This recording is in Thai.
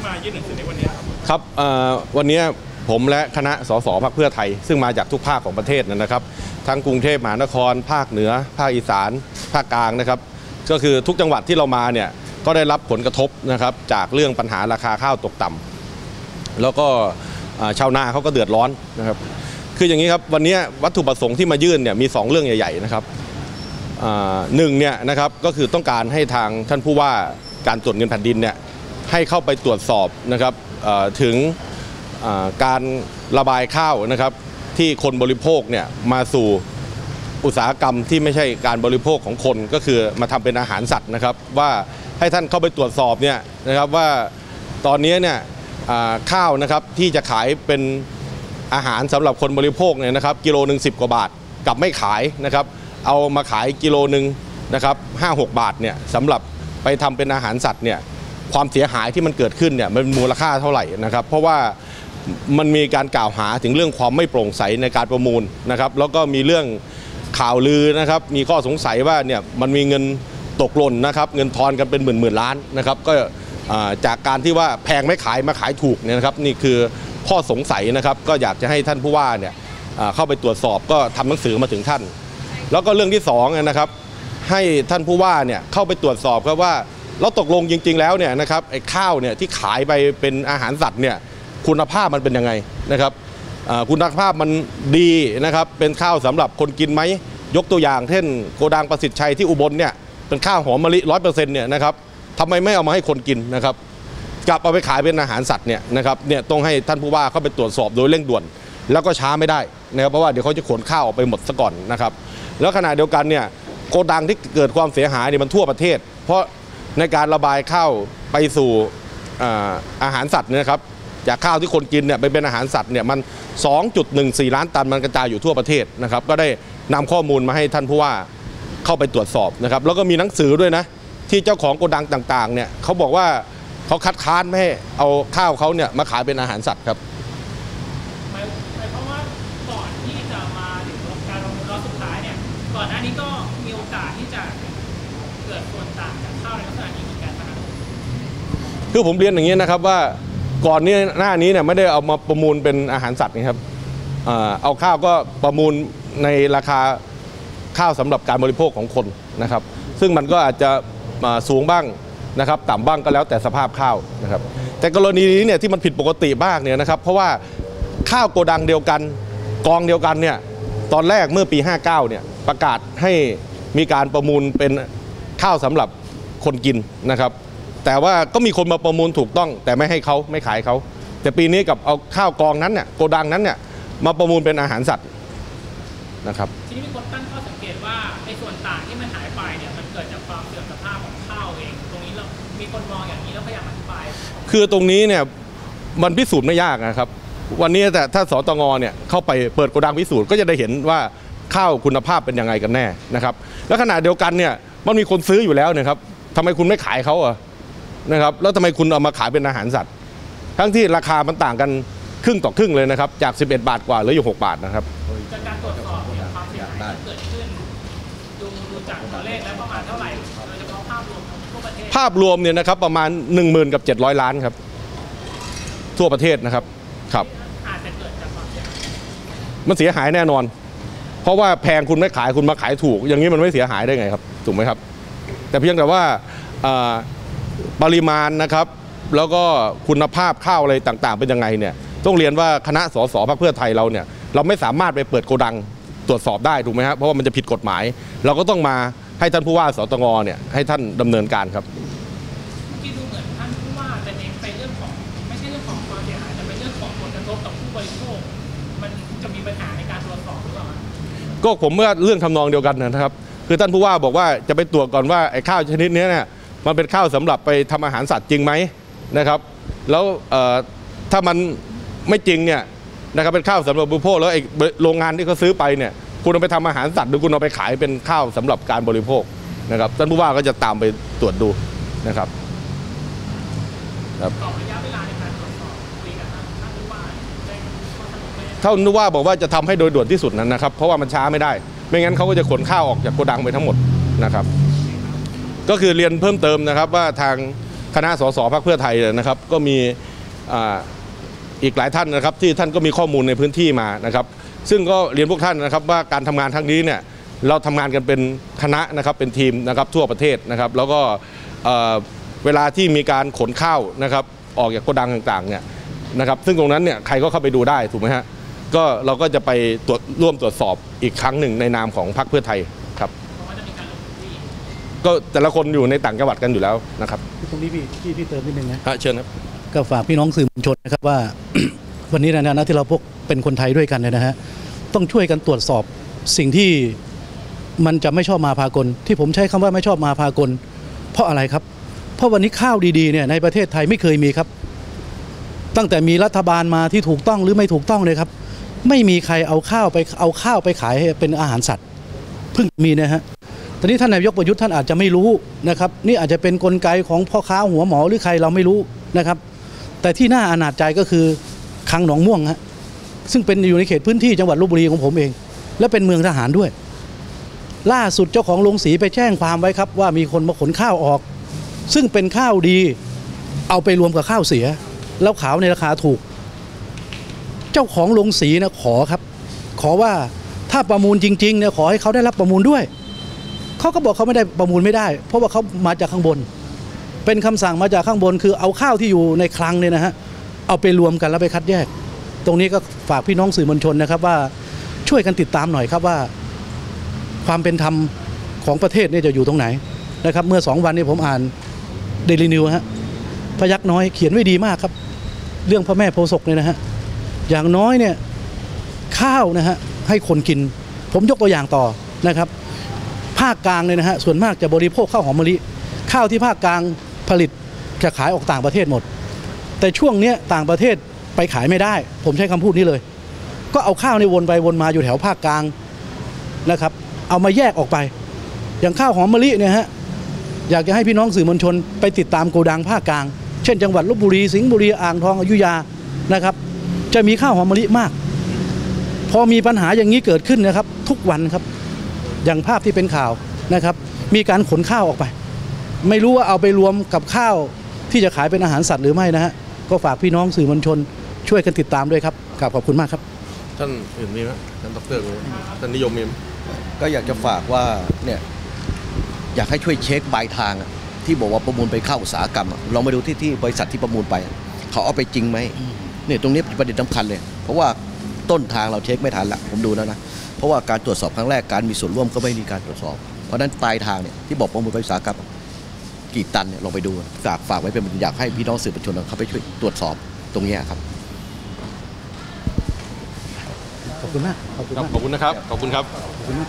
ที่มายื่นหนังสือในวันนี้ครับครับวันนี้ผมและคณะสสพักเพื่อไทย ซึ่งมาจากทุกภาคของประเทศนะครับ ทั้งกรุงเทพมหานคร ภาคเหนือ ภาคอีสาน ภาคกลางนะครับ ก็คือทุกจังหวัดที่เรามาเนี่ยก็ได้รับผลกระทบนะครับจากเรื่องปัญหาราคาข้าวตกต่ำแล้วก็ชาวนาเขาก็เดือดร้อนนะครับ คืออย่างนี้ครับวันนี้วัตถุประสงค์ที่มายื่นเนี่ยมี 2 เรื่องใหญ่ ๆ นะครับหนึ่งเนี่ยนะครับก็คือต้องการให้ทางท่านผู้ว่าการตรวจเงินแผ่นดินเนี่ย ให้เข้าไปตรวจสอบนะครับถึงการระบายข้าวนะครับ ที่คนบริโภคเนี่ยมาสู่อุตสาหกรรมที่ไม่ใช่การบริโภคของคนก็คือมาทำเป็นอาหารสัตว์นะครับ ว่าให้ท่านเข้าไปตรวจสอบเนี่ยนะครับว่าตอนนี้เนี่ยข้าวนะครับที่จะขายเป็นอาหารสำหรับคนบริโภคเนี่ยนะครับ กิโลหนึ่งสิกว่าบาทกับไม่ขายนะครับ เอามาขายกิโลหนึ่งนะครับห้าหกบาทเนี่ยสำหรับไปทำเป็นอาหารสัตว์เนี่ย ความเสียหายที่มันเกิดขึ้นเนี่ยมันมูลค่าเท่าไหร่นะครับ เพราะว่ามันมีการกล่าวหาถึงเรื่องความไม่โปร่งใสในการประมูลนะครับแล้วก็มีเรื่องข่าวลือนะครับมีข้อสงสัยว่าเนี่ยมันมีเงินตกหล่นนะครับเงินทอนกันเป็นหมื่นหมื่นล้านนะครับก็จากการที่ว่าแพงไม่ขายมาขายถูกเนี่ยนะครับนี่คือข้อสงสัยนะครับก็อยากจะให้ท่านผู้ว่าเนี่ยเข้าไปตรวจสอบก็ทำหนังสือมาถึงท่าน แล้วก็เรื่องที่สองนะครับให้ท่านผู้ว่าเนี่ยเข้าไปตรวจสอบครับว่า เราตกลงจริง ๆ แล้วเนี่ยนะครับไอ้ข้าวเนี่ยที่ขายไปเป็นอาหารสัตว์เนี่ยคุณภาพมันเป็นยังไงนะครับคุณภาพมันดีนะครับเป็นข้าวสำหรับคนกินไหมยกตัวอย่างเช่นโกดังประสิทธิ์ชัยที่อุบลเนี่ยเป็นข้าวหอมมะลิร้อยเปอร์เซ็นต์เนี่ยนะครับทำไมไม่เอามาให้คนกินนะครับกลับเอาไปขายเป็นอาหารสัตว์เนี่ยนะครับเนี่ยต้องให้ท่านผู้ว่าเข้าไปตรวจสอบโดยเร่งด่วน แล้วก็ช้าไม่ได้นะครับเพราะว่าเดี๋ยวเขาจะขนข้าวออกไปหมดซะก่อนนะครับแล้วขณะเดียวกันเนี่ยโกดังที่เกิดความเสียหายเนี่ยมันทั่วประเทศ เพราะ ในการระบายข้าวไปสู่อาอาหารสัตว์เนี่ยนะครับ จากข้าวที่คนกินเนี่ยไปเป็นอาหารสัตว์เนี่ยมัน 2.14 ล้านตันมันกระจายอยู่ทั่วประเทศนะครับก็ได้นำข้อมูลมาให้ท่านผู้ว่าเข้าไปตรวจสอบนะครับแล้วก็มีหนังสือด้วยนะที่เจ้าของโกดังต่างๆเนี่ยเขาบอกว่าเขาคัดค้านไม่ให้เอาข้าวเขาเนี่ยมาขายเป็นอาหารสัตว์ครับหมายความว่าก่อนที่จะมาถึงการระมูลรอบสุดท้ายเนี่ยก่อนหน้านี้ก็มีโอกาสที่จะ กิดส่วนต่างจากข้าวในลักษณะนี้เหมือนกันนะครับคือผมเรียนอย่างนี้นะครับว่าก่อนนี้หน้านี้เนี่ยไม่ได้เอามาประมูลเป็นอาหารสัตว์นะครับเอาข้าวก็ประมูลในราคาข้าวสำหรับการบริโภคของคนนะครับ ซึ่งมันก็อาจจะอ่าสูงบ้างนะครับ ต่ำบ้างก็แล้วแต่สภาพข้าวนะครับ แต่กรณีนี้เนี่ยที่มันผิดปกติมากเนี่ยนะครับ เพราะว่าข้าวโกดังเดียวกันกองเดียวกันเนี่ยตอนแรกเมื่อปี 59เนี่ยประกาศให้มีการประมูลเป็น ข้าวสำหรับคนกินนะครับ แต่ว่าก็มีคนมาประมูลถูกต้อง แต่ไม่ให้เขาไม่ขายเขาแต่ปีนี้กับเอาข้าวกองนั้นเนี่ยโกดังนั้นเนี่ยมาประมูลเป็นอาหารสัตว์นะครับทีนี้มีคนตั้งข้อสังเกตว่าไอ้ส่วนต่างที่มันหายไปเนี่ยมันเกิดจากความเสื่อมสภาพของข้าวเอง ตรงนี้เรามีคนมองอย่างนี้แล้วพยายามอธิบาย คือตรงนี้เนี่ยมันพิสูจน์ไม่ยากนะครับ วันนี้แต่ถ้าสตงเนี่ยเข้าไปเปิดโกดังพิสูจน์ก็จะได้เห็นว่าข้าวคุณภาพเป็นยังไงกันแน่นะครับ แล้วขณะเดียวกันเนี่ย มันมีคนซื้ออยู่แล้วนะครับทำไมคุณไม่ขายเขาอะนะครับ แล้วทำไมคุณเอามาขายเป็นอาหารสัตว์ ทั้งที่ราคามันต่างกันครึ่งต่อครึ่งเลยนะครับ จาก 11 บาทกว่าเหลืออยู่ 6 บาทนะครับจากการตรวจสอบเนี่ยความเสียหายที่เกิดขึ้นดูดูจากตัวเลขแล้วประมาณเท่าไหร่โดยเฉพาะภาพรวมของทั่วประเทศภาพรวมเนี่ยนะครับประมาณ 1 0,000กับ700 ล้านครับ ทั่วประเทศนะครับครับอาจจะเกิดจากความเสียหายมันเสียหายแน่นอน เพราะว่าแพงคุณไม่ขายคุณมาขายถูก อย่างนี้มันไม่เสียหายได้ไงครับ ถูกไหมครับ แต่เพียงแต่ว่าอ่าปริมาณนะครับ แล้วก็คุณภาพข้าวอะไรต่างๆ เป็นยังไงเนี่ยต้องเรียนว่าคณะสสพรรคเพื่อไทยเราเนี่ยเราไม่สามารถไปเปิดโกดังตรวจสอบได้ถูกไหมครับเพราะว่ามันจะผิดกฎหมาย เราก็ต้องมาให้ท่านผู้ว่าสตงเนี่ยให้ท่านดำเนินการครับเมื่อกี้ดูเหมือนท่านผู้ว่าจะเน้นไปเรื่องของไม่ใช่เรื่องของความเสียหายแต่เป็นเรื่องของผลกระทบต่อผู้บริโภคมันจะมีปัญหาในการตรวจสอบหรือเปล่าครับก็ผมเมื่อเรื่องทำนองเดียวกันนะครับ คือท่านผู้ว่าบอกว่าจะไปตรวจก่อนว่าไอ้ข้าวชนิดนี้เนี่ยมันเป็นข้าวสำหรับไปทำอาหารสัตว์จริงไหมนะครับ แล้วถ้ามันไม่จริงเนี่ยนะครับเป็นข้าวสำหรับบริโภคแล้วไอ้โรงงานที่เขาซื้อไปเนี่ยคุณเอาไปทำอาหารสัตว์หรือคุณเอาไปขายเป็นข้าวสำหรับการบริโภคนะครับท่านผู้ว่าก็จะตามไปตรวจดูนะครับต่อระยะเวลาในการตรวจสอบคุยกับทางท่านผู้ว่าได้ข้อสรุปไหมท่านผู้ว่าบอกว่าจะทำให้โดยด่วนที่สุดนั้นนะครับ เพราะว่ามันช้าไม่ได้ ไม่งั้นเขาก็จะขนข้าวออกจากโกดังไปทั้งหมดนะครับ ก็คือเรียนเพิ่มเติมนะครับว่าทางคณะสสพรรคเพื่อไทยนะครับ ก็มีอีกหลายท่านนะครับ ที่ท่านก็มีข้อมูลในพื้นที่มานะครับ ซึ่งก็เรียนพวกท่านนะครับว่าการทำงานครั้งนี้เนี่ยเราทำงานกันเป็นคณะนะครับเป็นทีมนะครับทั่วประเทศนะครับ แล้วก็เวลาที่มีการขนข้าวนะครับ ออกจากโกดังต่างๆเนี่ยนะครับ ซึ่งตรงนั้นเนี่ยใครก็เข้าไปดูได้ถูกไหมฮะ ก็เราก็จะไปตรวจร่วมตรวจสอบอีกครั้งหนึ่งในนามของพรรคเพื่อไทยครับเพราะว่าจะมีการลงพื้นที่ก็แต่ละคนอยู่ในต่างจังหวัดกันอยู่แล้วนะครับตรงนี้พี่พี่พี่เติมนิดนึงนะฮะเชิญครับก็ฝากพี่น้องสื่อมวลชนนะครับว่า วันนี้ในฐานะที่เราพวกเป็นคนไทยด้วยกันเนี่ยนะฮะต้องช่วยกันตรวจสอบสิ่งที่มันจะไม่ชอบมาพากล ที่ผมใช้คำว่าไม่ชอบมาพากล เพราะอะไรครับ เพราะวันนี้ข้าวดีๆเนี่ยในประเทศไทยไม่เคยมีครับ ตั้งแต่มีรัฐบาลมาที่ถูกต้องหรือไม่ถูกต้องเลยครับ ไม่มีใครเอาข้าวไปเอาข้าวไปขายให้เป็นอาหารสัตว์เพิ่งมีนะฮะตอนนี้ท่านนายกประยุทธ์ท่านอาจจะไม่รู้นะครับนี่อาจจะเป็นนกลไกของพ่อค้าหัวหมอหรือใครเราไม่รู้นะครับ แต่ที่น่าอนาจใจก็คือคังหนองม่วงฮะซึ่งเป็นอยู่ในเขตพื้นที่จังหวัดลบบุรีของผมเอง และเป็นเมืองทหารด้วย ล่าสุดเจ้าของโรงสีไปแจ้งความไว้ครับ ว่ามีคนมาขนข้าวออก ซึ่งเป็นข้าวดี เอาไปรวมกับข้าวเสีย แล้วขาวในราคาถูก จ้าของโรงสีนะขอครับ ขอว่าถ้าประมูลจริงๆเนี่ยขอให้เขาได้รับประมูลด้วย เขาก็บอกเขาไม่ได้ประมูลไม่ได้ เพราะว่าเขามาจากข้างบน เป็นคำสั่งมาจากข้างบน คือเอาข้าวที่อยู่ในคลังเนี่ยนะฮะเอาไปรวมกันแล้วไปคัดแยก ตรงนี้ก็ฝากพี่น้องสื่อมวลชนนะครับว่าช่วยกันติดตามหน่อยครับว่า ความเป็นธรรมของประเทศเนี่ยจะอยู่ตรงไหนนะครับ เมื่อสองวันนี้ผมอ่านเดลินิวฮะพยักน้อยเขียนไว้ดีมากครับ เรื่องพระแม่โพศกเนี่ยนะฮะ อย่างน้อยเนี่ยข้าวนะฮะให้คนกิน ผมยกตัวอย่างต่อนะครับ ภาคกลางเนี่ยนะฮะส่วนมากจะบริโภคข้าวหอมมะลิ ข้าวที่ภาคกลางผลิตจะขายออกต่างประเทศหมด แต่ช่วงเนี้ยต่างประเทศไปขายไม่ได้ ผมใช้คำพูดนี้เลย ก็เอาข้าวในวนไปวนมาอยู่แถวภาคกลางนะครับ เอามาแยกออกไป อย่างข้าวหอมมะลิเนี่ยฮะอยากจะให้พี่น้องสื่อมวลชนไปติดตามโกดังภาคกลาง เช่น จังหวัดลบบุรีสิงห์บุรีอ่างทองอยุธยานะครับ จะมีข้าวหอมมะลิมาก พอมีปัญหาอย่างนี้เกิดขึ้นนะครับ ทุกวันครับ อย่างภาพที่เป็นข่าวนะครับ มีการขนข้าวออกไป ไม่รู้ว่าเอาไปรวมกับข้าวที่จะขายเป็นอาหารสัตว์หรือไม่นะฮะก็ฝากพี่น้องสื่อมวลชน ช่วยกันติดตามด้วยครับกราบขอบคุณมากครับ ท่านอื่นมีไหมท่านดรมีไหมท่านนิยมมีไหมก็อยากจะฝากว่าเนี่ยอยากให้ช่วยเช็คปลายทางอะที่บอกว่าประมูลไปเข้าอุตสาหกรรมอะลองไปดูที่ที่บริษัทที่ประมูลไปอะเขาเอาไปจริงไหม เนี่ยตรงนี้เป็นประเด็นสำคัญเลย เพราะว่าต้นทางเราเช็คไม่ทันละผมดูแล้วนะ เพราะว่าการตรวจสอบครั้งแรกการมีส่วนร่วมก็ไม่มีการตรวจสอบ เพราะฉะนั้นปลายทางเนี่ยที่บอกประมูลไปอุตสาหกรรมอะกี่ตันเนี่ยลองไปดูฝากฝากไว้เป็นอยากให้พี่น้องสื่อมวลชนเขาไปช่วยตรวจสอบตรงเนี้ยครับขอบคุณมากขอบคุณครับมากขอบคุณนะครับขอบคุณครับขอบคุณมาก